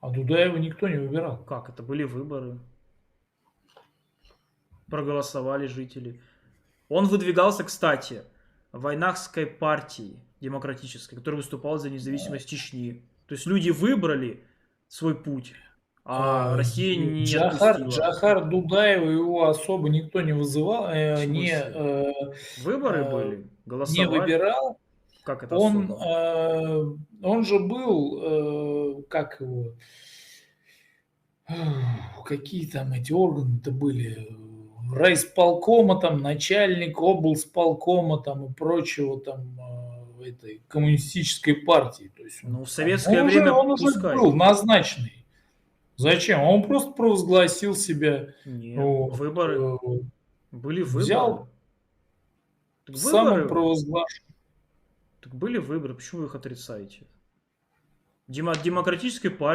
А Дудаева никто не выбирал. Как? Это были выборы. Проголосовали жители. Он выдвигался, кстати, в войнахской партии демократической, которая выступала за независимость Чечни. То есть люди выбрали свой путь, а А, Россия не Джахар, отпустила. Джахар Дудаева его особо никто не вызывал, э, не, э, Выборы э, были, не голосовали. выбирал. Как это Он, э, он же был, э, как его, какие там эти органы-то были, райсполкома, там, начальник облсполкома, там, и прочего, там, э, этой коммунистической партии. То есть Ну, в советское он уже- время он уже был назначенный. Зачем? Он просто провозгласил себя. Нет, вот, выборы. э, Были выборы. взял выборы. провозглашенным. Так были выборы, почему вы их отрицаете? Демо- демократической партии